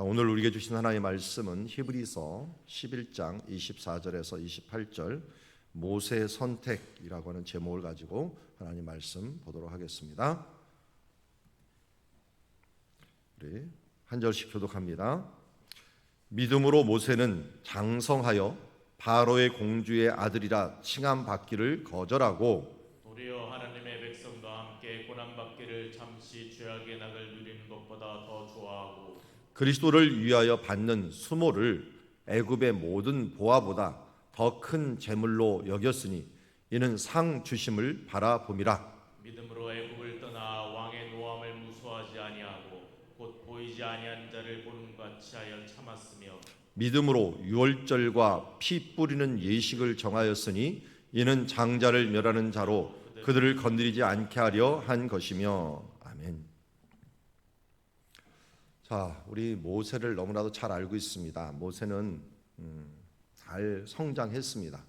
자, 오늘 우리에게 주신 하나님의 말씀은 히브리서 11장 24절에서 28절 모세의 선택이라고 하는 제목을 가지고 하나님 말씀 보도록 하겠습니다. 우리 한 절씩 교독합니다. 믿음으로 모세는 장성하여 바로의 공주의 아들이라 칭함 받기를 거절하고 도리어 하나님의 백성과 함께 고난 받기를 잠시 죄악의 낙을 누리는 것보다 더 좋아하고 그리스도를 위하여 받는 수모를 애굽의 모든 보화보다 더 큰 재물로 여겼으니 이는 상 주심을 바라봄이라. 믿음으로 애굽을 떠나 왕의 노함을 무수하지 아니하고 곧 보이지 아니한 자를 보는 같이 하여 참았으며 믿음으로 유월절과 피 뿌리는 예식을 정하였으니 이는 장자를 멸하는 자로 그들을 건드리지 않게 하려 한 것이며 아멘. 자, 우리 모세를 너무나도 잘 알고 있습니다. 모세는 음, 잘 성장했습니다.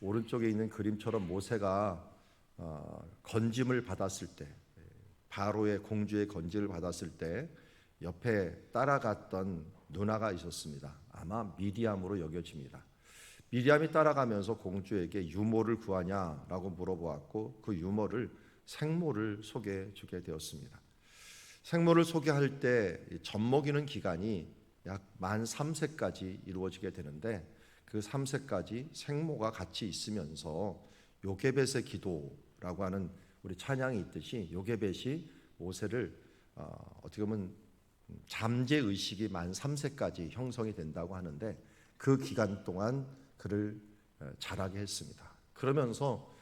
오른쪽에 있는 그림처럼 모세가 어, 건짐을 받았을 때, 바로의 공주의 건짐을 받았을 때 옆에 따라갔던 누나가 있었습니다. 아마 미디암으로 여겨집니다. 미디암이 따라가면서 공주에게 유모를 구하냐라고 물어보았고 그 유모를 생모를 소개해 주게 되었습니다. 생모를 소개할 때 젖먹이는 기간이 약 만 3세까지 이루어지게 되는데 그 3세까지 생모가 같이 있으면서 요게벳의 기도라고 하는 우리 찬양이 있듯이 요게벳이 모세를 어, 어떻게 보면 잠재 의식이 만 3세까지 형성이 된다고 하는데 그 기간 동안 그를 어, 자라게 했습니다. 그러면서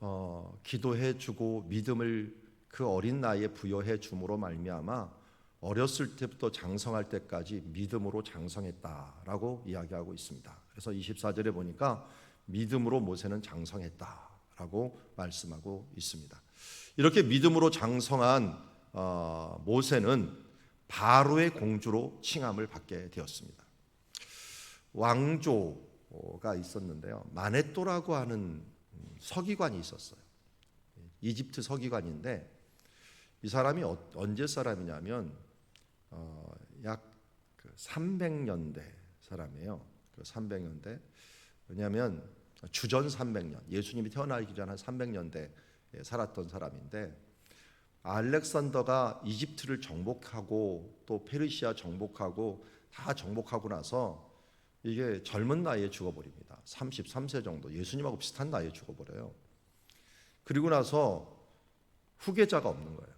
어, 기도해 주고 믿음을 그 어린 나이에 부여해 줌으로 말미암아 어렸을 때부터 장성할 때까지 믿음으로 장성했다라고 이야기하고 있습니다. 그래서 24절에 보니까 믿음으로 모세는 장성했다라고 말씀하고 있습니다. 이렇게 믿음으로 장성한 어, 모세는 바로의 공주로 칭함을 받게 되었습니다. 왕조가 있었는데요. 마네토라고 하는 서기관이 있었어요. 이집트 서기관인데 이 사람이 어, 언제 사람이냐면 어, 약 300년대 그 사람이에요. 그 300년대 왜냐하면 주전 300년 예수님이 태어나기 전 한 300년대 살았던 사람인데 알렉산더가 이집트를 정복하고 또 페르시아 정복하고 다 정복하고 나서 이게 젊은 나이에 죽어버립니다. 33세 정도 예수님하고 비슷한 나이에 죽어버려요. 그리고 나서 후계자가 없는 거예요.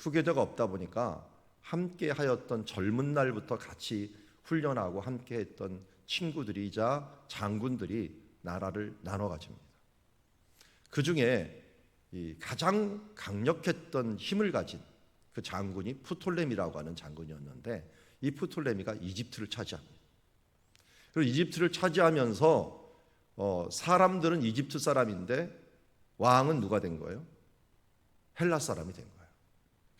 후계자가 없다 보니까 함께 하였던 젊은 날부터 같이 훈련하고 함께 했던 친구들이자 장군들이 나라를 나눠 가집니다. 그 중에 이 가장 강력했던 힘을 가진 그 장군이 푸톨레미라고 하는 장군이었는데 이 푸톨레미가 이집트를 차지합니다. 그리고 이집트를 차지하면서 어, 사람들은 이집트 사람인데 왕은 누가 된 거예요? 헬라 사람이 된 거예요.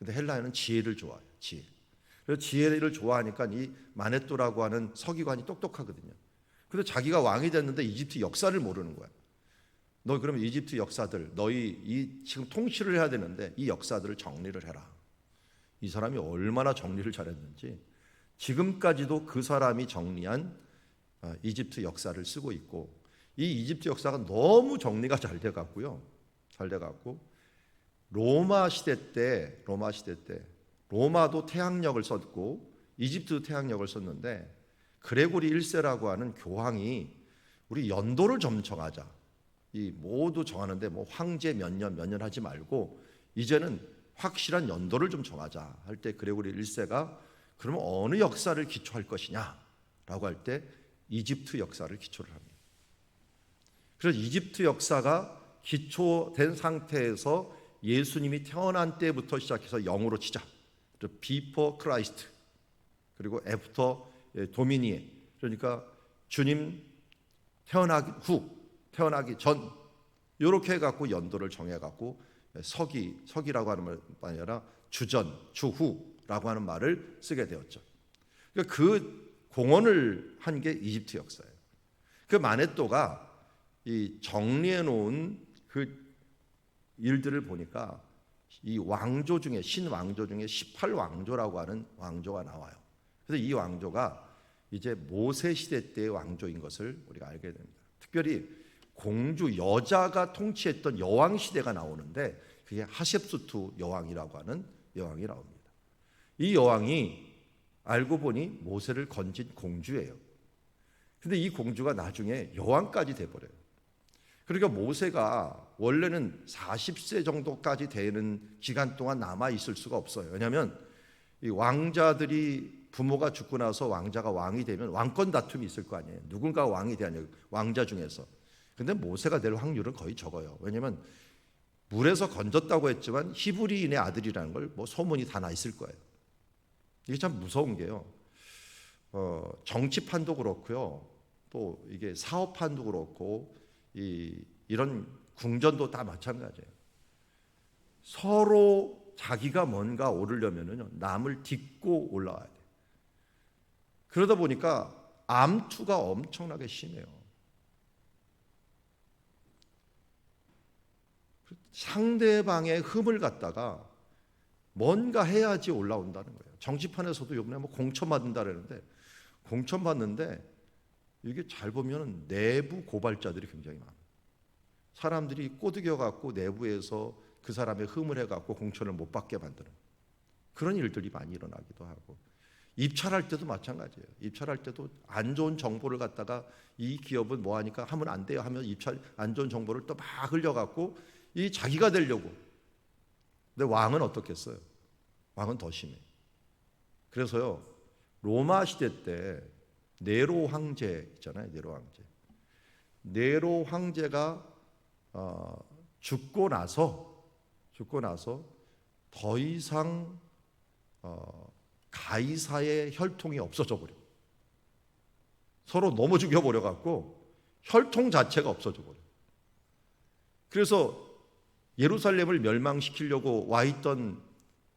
근데 헬라에는 지혜를 좋아해요. 지혜. 그래서 지혜를 좋아하니까 이 마네토라고 하는 서기관이 똑똑하거든요. 그래서 자기가 왕이 됐는데 이집트 역사를 모르는 거야. 너 그러면 이집트 역사들 너희 이 지금 통치를 해야 되는데 이 역사들을 정리를 해라. 이 사람이 얼마나 정리를 잘했는지 지금까지도 그 사람이 정리한 어, 이집트 역사를 쓰고 있고 이 이집트 역사가 너무 정리가 잘돼 갖고요. 잘돼 갖고 로마 시대 때 로마 시대 때 로마도 태양력을 썼고 이집트도 태양력을 썼는데 그레고리 1세라고 하는 교황이 우리 연도를 좀 정하자. 이 모두 정하는데 뭐 황제 몇 년 몇 년 하지 말고 이제는 확실한 연도를 좀 정하자 할 때 그레고리 1세가 그러면 어느 역사를 기초할 것이냐라고 할 때 이집트 역사를 기초를 합니다. 그래서 이집트 역사가 기초된 상태에서 예수님이 태어난 때부터 시작해서 영으로 치자. 비포 크라이스트 그리고 애프터 도미니에 그러니까 주님 태어나기 후 태어나기 전 이렇게 해갖고 연도를 정해갖고 서기 서기라고 하는 말 아니라 주전 주후라고 하는 말을 쓰게 되었죠. 그러니까 그 공헌을 한 게 이집트 역사예요. 그 마네토가 이 정리해 놓은 그 일들을 보니까 이 왕조 중에 신 왕조 중에 18왕조라고 하는 왕조가 나와요. 그래서 이 왕조가 이제 모세 시대 때의 왕조인 것을 우리가 알게 됩니다. 특별히 공주 여자가 통치했던 여왕 시대가 나오는데 그게 하셉수투 여왕이라고 하는 여왕이 나옵니다. 이 여왕이 알고 보니 모세를 건진 공주예요. 근데 이 공주가 나중에 여왕까지 돼 버려요. 그러니까 모세가 원래는 40세 정도까지 되는 기간 동안 남아 있을 수가 없어요. 왜냐하면 이 왕자들이 부모가 죽고 나서 왕자가 왕이 되면 왕권 다툼이 있을 거 아니에요. 누군가 왕이 돼요. 왕자 중에서. 근데 모세가 될 확률은 거의 적어요. 왜냐하면 물에서 건졌다고 했지만 히브리인의 아들이라는 걸 뭐 소문이 다 나 있을 거예요. 이게 참 무서운 게요. 어, 정치판도 그렇고요. 또 이게 사업판도 그렇고 이 이런 궁전도 다 마찬가지예요. 서로 자기가 뭔가 오르려면은요 남을 딛고 올라와야 돼. 그러다 보니까 암투가 엄청나게 심해요. 상대방의 흠을 갖다가 뭔가 해야지 올라온다는 거예요. 정치판에서도 요번에 뭐 공천 받는다 그러는데 공천 받는데 이게 잘 보면 내부 고발자들이 굉장히 많아요. 사람들이 꼬드겨 갖고 내부에서 그 사람의 흠을 해 갖고 공천을 못 받게 만드는 그런 일들이 많이 일어나기도 하고 입찰할 때도 마찬가지예요. 입찰할 때도 안 좋은 정보를 갖다가 이 기업은 뭐 하니까 하면 안 돼요 하면 입찰 안 좋은 정보를 또 막 흘려 갖고 이 자기가 되려고. 근데 왕은 어떻겠어요? 왕은 더 심해. 그래서요 로마 시대 때 네로 황제 있잖아요. 네로 황제. 네로 황제가 어, 죽고 나서 죽고 나서 더 이상 어, 가이사의 혈통이 없어져 버려. 서로 너무 죽여 버려 갖고 혈통 자체가 없어져 버려. 그래서 예루살렘을 멸망시키려고 와 있던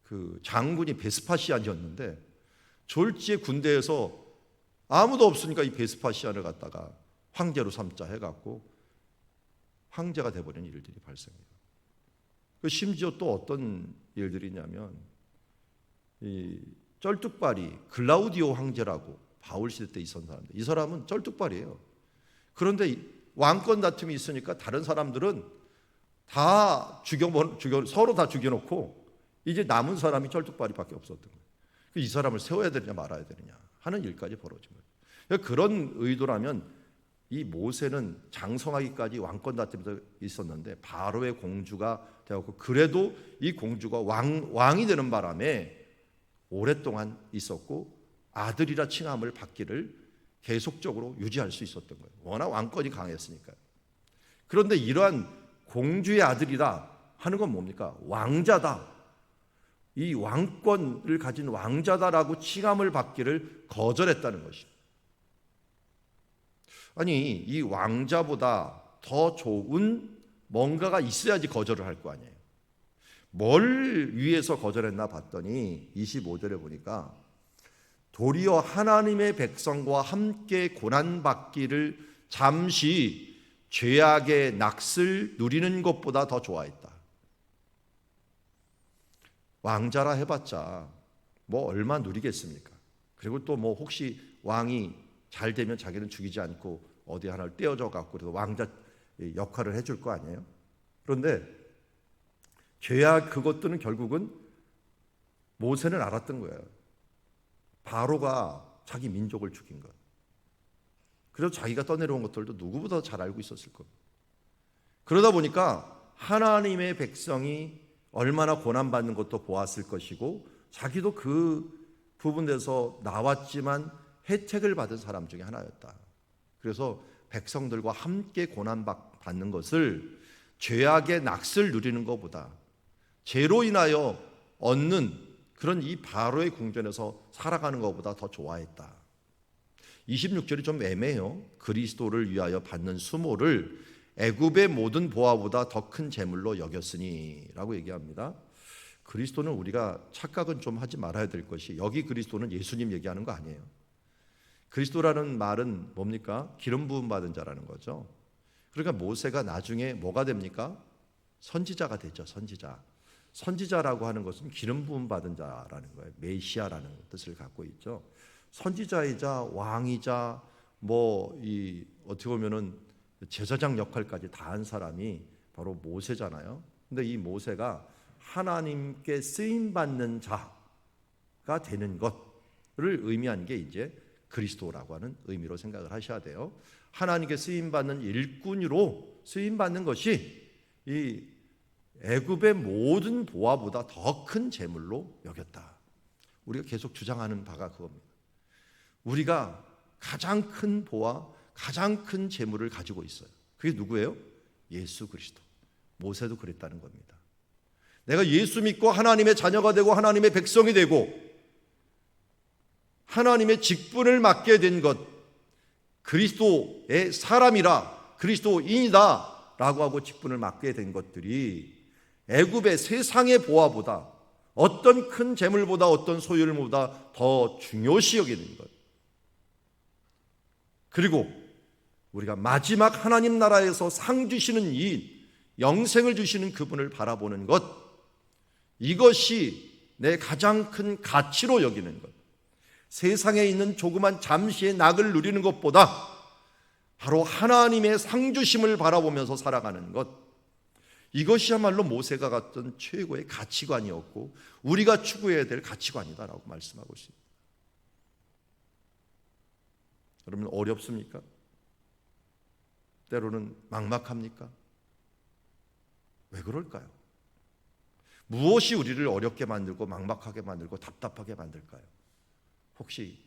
그 장군이 베스파시안이었는데 졸지의 군대에서 아무도 없으니까 이 베스파시안을 갖다가 황제로 삼자 해갖고 황제가 돼버린 일들이 발생해요. 그 심지어 또 어떤 일들이 있냐면 이 쩔뚝발이 글라우디오 황제라고 바울 시대 때 있었던 사람들. 이 사람은 쩔뚝발이에요. 그런데 왕권 다툼이 있으니까 다른 사람들은 다 죽여 죽여 서로 다 죽여놓고 이제 남은 사람이 쩔뚝발이밖에 없었던 거예요. 이 사람을 세워야 되느냐 말아야 되느냐 하는 일까지 벌어진 거예요. 그러니까 그런 의도라면 이 모세는 장성하기까지 왕권 다툼이 있었는데 바로의 공주가 되었고 그래도 이 공주가 왕 왕이 되는 바람에 오랫동안 있었고 아들이라 칭함을 받기를 계속적으로 유지할 수 있었던 거예요. 워낙 왕권이 강했으니까요. 그런데 이러한 공주의 아들이라 하는 건 뭡니까? 왕자다. 이 왕권을 가진 왕자다라고 칭함을 받기를 거절했다는 것입니다. 아니, 이 왕자보다 더 좋은 뭔가가 있어야지 거절을 할 거 아니에요. 뭘 위해서 거절했나 봤더니 25절에 보니까 도리어 하나님의 백성과 함께 고난받기를 잠시 죄악의 낙을 누리는 것보다 더 좋아했다. 왕자라 해봤자 뭐 얼마 누리겠습니까? 그리고 또 뭐 혹시 왕이 잘 되면 자기는 죽이지 않고 어디 하나를 떼어져 갖고 그래서 왕자 역할을 해줄 거 아니에요? 그런데 죄악 그것들은 결국은 모세는 알았던 거예요. 바로가 자기 민족을 죽인 것. 그래서 자기가 떠내려온 것들도 누구보다 잘 알고 있었을 겁니다. 그러다 보니까 하나님의 백성이 얼마나 고난받는 것도 보았을 것이고 자기도 그 부분에서 나왔지만 혜택을 받은 사람 중에 하나였다. 그래서 백성들과 함께 고난 받는 것을 죄악의 낙을 누리는 것보다 죄로 인하여 얻는 그런 이 바로의 궁전에서 살아가는 것보다 더 좋아했다. 26절이 좀 애매해요. 그리스도를 위하여 받는 수모를 애굽의 모든 보화보다 더 큰 재물로 여겼으니라고 얘기합니다. 그리스도는 우리가 착각은 좀 하지 말아야 될 것이 여기 그리스도는 예수님 얘기하는 거 아니에요. 그리스도라는 말은 뭡니까? 기름 부음 받은 자라는 거죠. 그러니까 모세가 나중에 뭐가 됩니까? 선지자가 되죠. 선지자. 선지자라고 하는 것은 기름 부음 받은 자라는 거예요. 메시아라는 뜻을 갖고 있죠. 선지자이자 왕이자 뭐 이 어떻게 보면은 제사장 역할까지 다 한 사람이 바로 모세잖아요. 근데 이 모세가 하나님께 쓰임 받는 자가 되는 것을 의미한 게 이제 그리스도라고 하는 의미로 생각을 하셔야 돼요. 하나님께 쓰임 받는 일꾼으로 쓰임 받는 것이 이 애굽의 모든 보화보다 더 큰 재물로 여겼다. 우리가 계속 주장하는 바가 그겁니다. 우리가 가장 큰 보화, 가장 큰 재물을 가지고 있어요. 그게 누구예요? 예수 그리스도. 모세도 그랬다는 겁니다. 내가 예수 믿고 하나님의 자녀가 되고 하나님의 백성이 되고 하나님의 직분을 맡게 된 것, 그리스도의 사람이라 그리스도인이다 라고 하고 직분을 맡게 된 것들이 애굽의 세상의 보화보다 어떤 큰 재물보다 어떤 소유물보다 더 중요시 여기는 것. 그리고 우리가 마지막 하나님 나라에서 상 주시는 이 영생을 주시는 그분을 바라보는 것. 이것이 내 가장 큰 가치로 여기는 것. 세상에 있는 조그만 잠시의 낙을 누리는 것보다 바로 하나님의 상주심을 바라보면서 살아가는 것. 이것이야말로 모세가 갖던 최고의 가치관이었고 우리가 추구해야 될 가치관이다라고 말씀하고 있습니다. 여러분 어렵습니까? 때로는 막막합니까? 왜 그럴까요? 무엇이 우리를 어렵게 만들고 막막하게 만들고 답답하게 만들까요? 혹시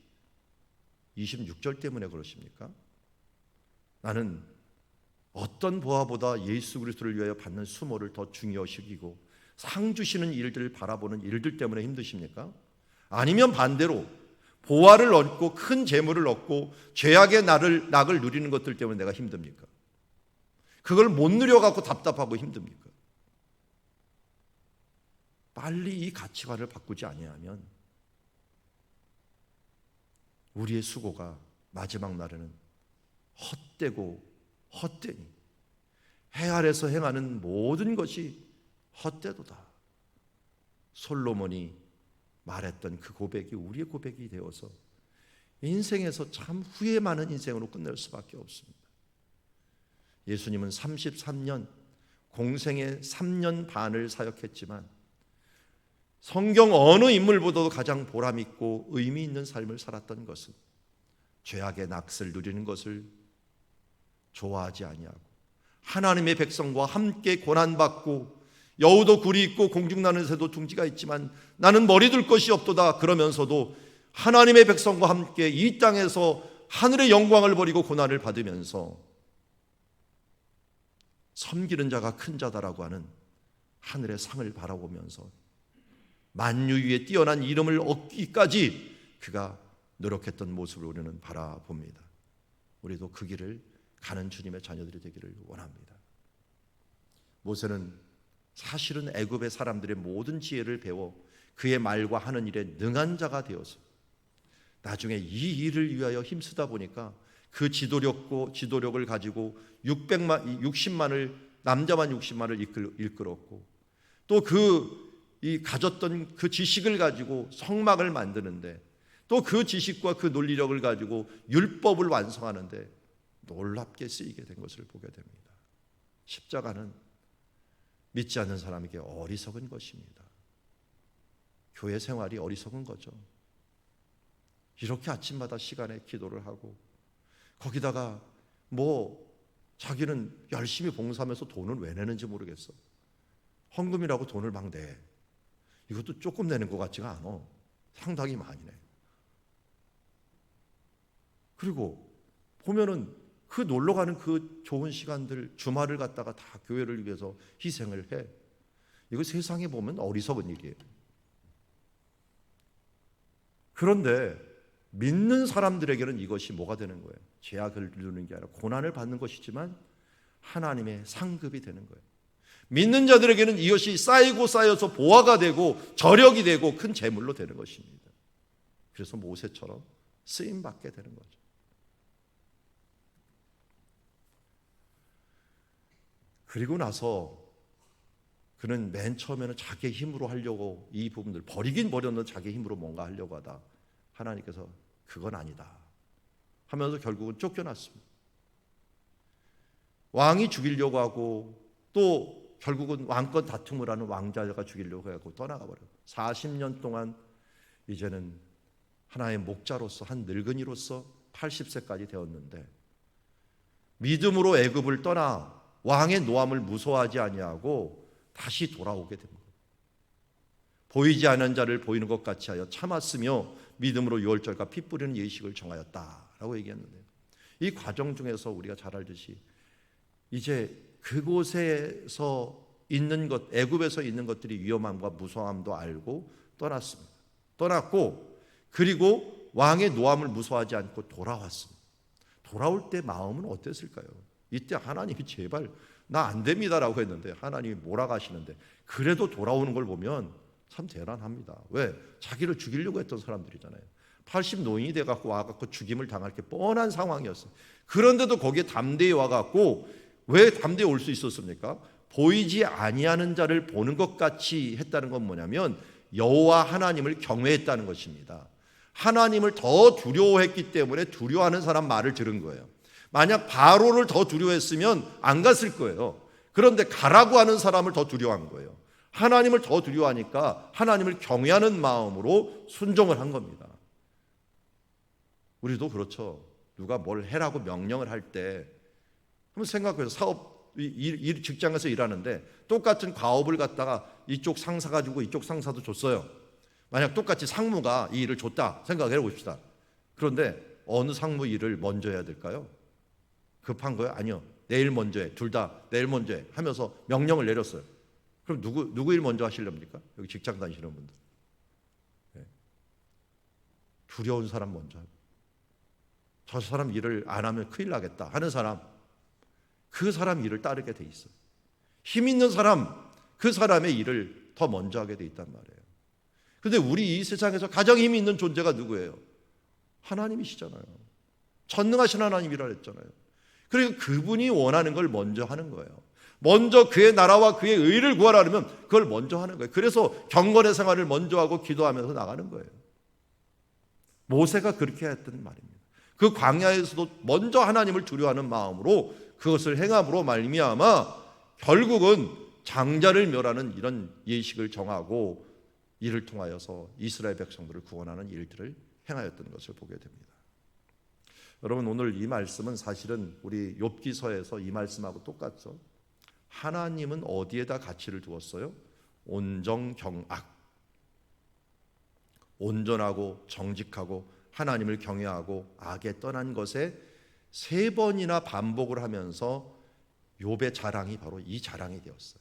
26절 때문에 그러십니까? 나는 어떤 보아보다 예수 그리스도를 위하여 받는 수모를 더 중요시기고 상 주시는 일들을 바라보는 일들 때문에 힘드십니까? 아니면 반대로 보화를 얻고 큰 재물을 얻고 죄악의 낙을, 낙을 누리는 것들 때문에 내가 힘듭니까? 그걸 못 누려 갖고 답답하고 힘듭니까? 빨리 이 가치관을 바꾸지 아니하면 우리의 수고가 마지막 날에는 헛되고 헛되니 해 아래서 행하는 모든 것이 헛되도다. 솔로몬이 말했던 그 고백이 우리의 고백이 되어서 인생에서 참 후회 많은 인생으로 끝낼 수밖에 없습니다. 예수님은 33년 공생의 3년 반을 사역했지만 성경 어느 인물보다도 가장 보람 있고 의미 있는 삶을 살았던 것은 죄악의 낙을 누리는 것을 좋아하지 아니하고 하나님의 백성과 함께 고난 받고 여우도 굴이 있고 공중나는 새도 둥지가 있지만 나는 머리 둘 것이 없도다 그러면서도 하나님의 백성과 함께 이 땅에서 하늘의 영광을 버리고 고난을 받으면서 섬기는 자가 큰 자다라고 하는 하늘의 상을 바라보면서 만유 위에 뛰어난 이름을 얻기까지 그가 노력했던 모습을 우리는 바라봅니다. 우리도 그 길을 가는 주님의 자녀들이 되기를 원합니다. 모세는 사실은 애굽의 사람들의 모든 지혜를 배워 그의 말과 하는 일에 능한 자가 되어서 나중에 이 일을 위하여 힘쓰다 보니까 그 지도력고 지도력을 가지고 600만 60만을 남자만 60만을 이끌, 이끌었고 또 그 이 가졌던 그 지식을 가지고 성막을 만드는데 또 그 지식과 그 논리력을 가지고 율법을 완성하는데 놀랍게 쓰이게 된 것을 보게 됩니다. 십자가는 믿지 않는 사람에게 어리석은 것입니다. 교회 생활이 어리석은 거죠. 이렇게 아침마다 시간에 기도를 하고 거기다가 뭐 자기는 열심히 봉사하면서 돈을 왜 내는지 모르겠어. 헌금이라고 돈을 막 내. 이것도 조금 내는 것 같지가 않아. 상당히 많이 내. 그리고 보면은 그 놀러 가는 그 좋은 시간들 주말을 갖다가 다 교회를 위해서 희생을 해. 이거 세상에 보면 어리석은 일이에요. 그런데 믿는 사람들에게는 이것이 뭐가 되는 거예요? 죄악을 누르는 게 아니라 고난을 받는 것이지만 하나님의 상급이 되는 거예요. 믿는 자들에게는 이것이 쌓이고 쌓여서 보화가 되고 저력이 되고 큰 재물로 되는 것입니다. 그래서 모세처럼 쓰임 받게 되는 거죠. 그리고 나서 그는 맨 처음에는 자기 힘으로 하려고 이 부분들 버리긴 버렸는데 자기 힘으로 뭔가 하려고 하다 하나님께서 그건 아니다. 하면서 결국은 쫓겨났습니다. 왕이 죽이려고 하고 또 결국은 왕권 다툼을 하는 왕자가 죽이려고 하고 떠나가 버려요. 40년 동안 이제는 하나의 목자로서 한 늙은이로서 80세까지 되었는데 믿음으로 애굽을 떠나 왕의 노함을 무서워하지 아니하고 다시 돌아오게 됩니다. 보이지 않는 자를 보이는 것 같이 하여 참았으며 믿음으로 유월절과 피 뿌리는 예식을 정하였다라고 얘기했는데 이 과정 중에서 우리가 잘 알듯이 이제 그곳에서 있는 것 애굽에서 있는 것들이 위험함과 무서움도 알고 떠났습니다. 떠났고 그리고 왕의 노함을 무서워하지 않고 돌아왔습니다. 돌아올 때 마음은 어땠을까요? 이때 하나님이 제발 나 안 됩니다라고 했는데 하나님이 몰아가시는데 그래도 돌아오는 걸 보면 참 대단합니다. 왜? 자기를 죽이려고 했던 사람들이잖아요. 80 노인이 돼 갖고 와 갖고 죽임을 당할 게 뻔한 상황이었어요. 그런데도 거기에 담대히 와 갖고 왜 담대히 올 수 있었습니까? 보이지 아니하는 자를 보는 것 같이 했다는 건 뭐냐면 여호와 하나님을 경외했다는 것입니다. 하나님을 더 두려워했기 때문에 두려워하는 사람 말을 들은 거예요. 만약 바로를 더 두려워했으면 안 갔을 거예요. 그런데 가라고 하는 사람을 더 두려워한 거예요. 하나님을 더 두려워하니까 하나님을 경외하는 마음으로 순종을 한 겁니다. 우리도 그렇죠. 누가 뭘 해라고 명령을 할 때 한번 생각해서 사업 일, 일, 직장에서 일하는데 똑같은 과업을 갖다가 이쪽 상사가 주고 이쪽 상사도 줬어요. 만약 똑같이 상무가 이 일을 줬다 생각해 봅시다. 그런데 어느 상무 일을 먼저 해야 될까요? 급한 거요? 아니요. 내일 먼저 해. 둘 다 내일 먼저 해. 하면서 명령을 내렸어요. 그럼 누구 누구 일 먼저 하실렵니까? 여기 직장 다니시는 분들. 네. 두려운 사람 먼저. 저 사람 일을 안 하면 큰일 나겠다 하는 사람 그 사람 일을 따르게 돼 있어요. 힘 있는 사람 그 사람의 일을 더 먼저 하게 돼 있단 말이에요. 근데 우리 이 세상에서 가장 힘이 있는 존재가 누구예요? 하나님이시잖아요. 전능하신 하나님이라 했잖아요. 그리고 그분이 원하는 걸 먼저 하는 거예요. 먼저 그의 나라와 그의 의를 구하려면 그걸 먼저 하는 거예요. 그래서 경건의 생활을 먼저 하고 기도하면서 나가는 거예요. 모세가 그렇게 했던 말입니다. 그 광야에서도 먼저 하나님을 두려워하는 마음으로 그것을 행함으로 말미암아 결국은 장자를 멸하는 이런 예식을 정하고 이를 통하여서 이스라엘 백성들을 구원하는 일들을 행하였던 것을 보게 됩니다. 여러분 오늘 이 말씀은 사실은 우리 욥기서에서 이 말씀하고 똑같죠. 하나님은 어디에다 가치를 두었어요? 온정경악. 온전하고 정직하고 하나님을 경외하고 악에 떠난 것에 세 번이나 반복을 하면서 욥의 자랑이 바로 이 자랑이 되었어요.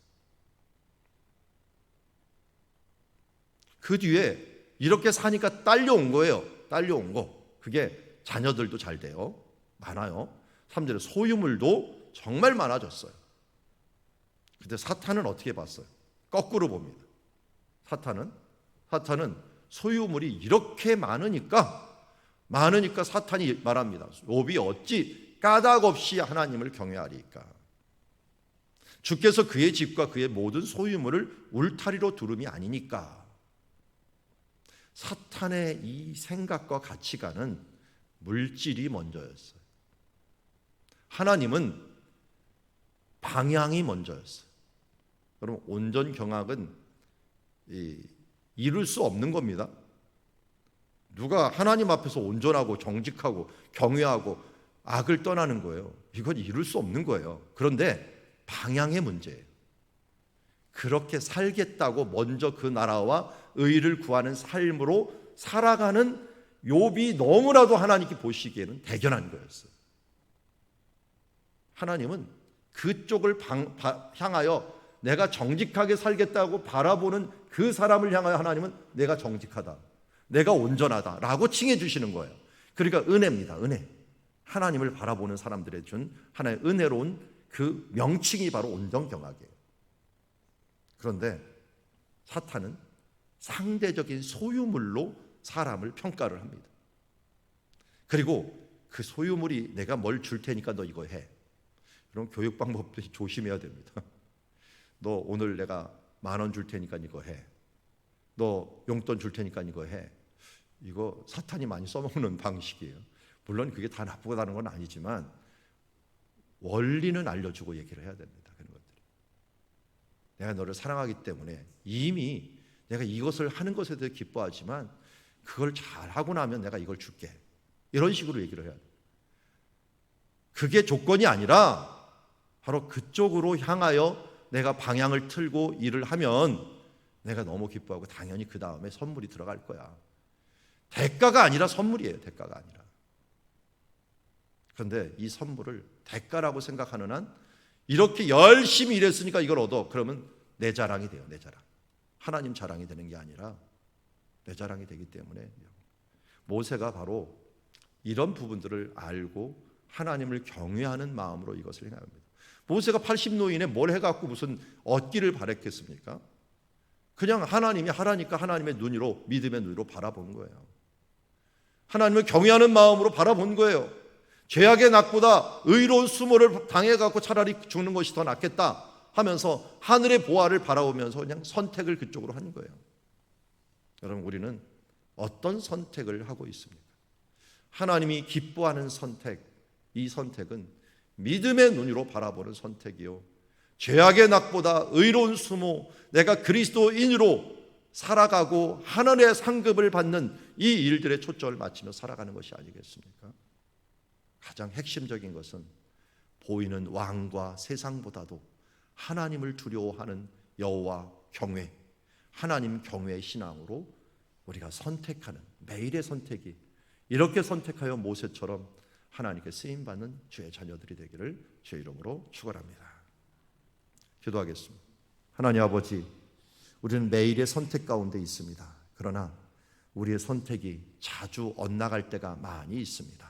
그 뒤에 이렇게 사니까 딸려온 거예요. 딸려온 거. 그게 자녀들도 잘 돼요. 많아요. 3절에 소유물도 정말 많아졌어요. 근데 사탄은 어떻게 봤어요? 거꾸로 봅니다. 사탄은 사탄은 소유물이 이렇게 많으니까 많으니까 사탄이 말합니다. 욥이 어찌 까닭 없이 하나님을 경외하리까? 주께서 그의 집과 그의 모든 소유물을 울타리로 두름이 아니니까. 사탄의 이 생각과 가치관은 물질이 먼저였어요. 하나님은 방향이 먼저였어요. 여러분 온전 경악은 이룰 수 없는 겁니다. 누가 하나님 앞에서 온전하고 정직하고 경외하고 악을 떠나는 거예요. 이건 이룰 수 없는 거예요. 그런데 방향의 문제예요. 그렇게 살겠다고 먼저 그 나라와 의를 구하는 삶으로 살아가는 욥이 너무나도 하나님께 보시기에는 대견한 거였어요. 하나님은 그쪽을 방, 바, 향하여 내가 정직하게 살겠다고 바라보는 그 사람을 향하여 하나님은 내가 정직하다. 내가 온전하다라고 칭해 주시는 거예요. 그러니까 은혜입니다. 은혜. 하나님을 바라보는 사람들에 준 하나의 은혜로운 그 명칭이 바로 온전 경악이에요. 그런데 사탄은 상대적인 소유물로 사람을 평가를 합니다. 그리고 그 소유물이 내가 뭘 줄 테니까 너 이거 해. 그럼 교육 방법도 조심해야 됩니다. 너 오늘 내가 만 원 줄 테니까 이거 해. 너 용돈 줄 테니까 이거 해. 이거 사탄이 많이 써먹는 방식이에요. 물론 그게 다 나쁘다는 건 아니지만 원리는 알려주고 얘기를 해야 됩니다. 그런 것들이. 내가 너를 사랑하기 때문에 이미 내가 이것을 하는 것에 대해 기뻐하지만 그걸 잘 하고 나면 내가 이걸 줄게. 이런 식으로 얘기를 해야 돼. 그게 조건이 아니라 바로 그쪽으로 향하여 내가 방향을 틀고 일을 하면 내가 너무 기뻐하고 당연히 그 다음에 선물이 들어갈 거야. 대가가 아니라 선물이에요. 대가가 아니라. 그런데 이 선물을 대가라고 생각하는 한 이렇게 열심히 일했으니까 이걸 얻어. 그러면 내 자랑이 돼요. 내 자랑. 하나님 자랑이 되는 게 아니라 내 자랑이 되기 때문에 모세가 바로 이런 부분들을 알고 하나님을 경외하는 마음으로 이것을 행합니다. 모세가 80노인에 뭘 해갖고 무슨 얻기를 바랬겠습니까? 그냥 하나님이 하라니까 하나님의 눈으로 믿음의 눈으로 바라본 거예요. 하나님을 경외하는 마음으로 바라본 거예요. 죄악의 낙보다 의로운 수모를 당해갖고 차라리 죽는 것이 더 낫겠다 하면서 하늘의 보화를 바라보면서 그냥 선택을 그쪽으로 한 거예요. 여러분 우리는 어떤 선택을 하고 있습니까? 하나님이 기뻐하는 선택, 이 선택은 믿음의 눈으로 바라보는 선택이요. 죄악의 낙보다 의로운 수모, 내가 그리스도인으로 살아가고 하늘의 상급을 받는 이 일들에 초점을 맞추며 살아가는 것이 아니겠습니까? 가장 핵심적인 것은 보이는 왕과 세상보다도 하나님을 두려워하는 여호와 경외, 하나님 경외의 신앙으로 우리가 선택하는 매일의 선택이 이렇게 선택하여 모세처럼 하나님께 쓰임 받는 주의 자녀들이 되기를 주의 이름으로 축원합니다. 기도하겠습니다. 하나님 아버지, 우리는 매일의 선택 가운데 있습니다. 그러나 우리의 선택이 자주 엇나갈 때가 많이 있습니다.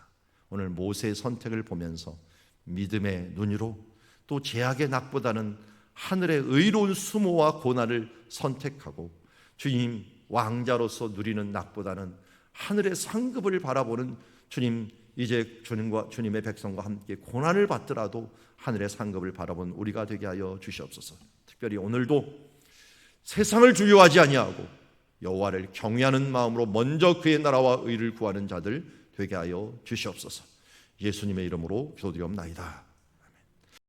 오늘 모세의 선택을 보면서 믿음의 눈으로 또 제약의 낙보다는 하늘의 의로운 수모와 고난을 선택하고 주님 왕자로서 누리는 낙보다는 하늘의 상급을 바라보는 주님 이제 주님과 주님의 백성과 함께 고난을 받더라도 하늘의 상급을 바라본 우리가 되게 하여 주시옵소서. 특별히 오늘도 세상을 주요하지 아니하고 여호와를 경외하는 마음으로 먼저 그의 나라와 의를 구하는 자들 되게 하여 주시옵소서. 예수님의 이름으로 기도드리옵나이다.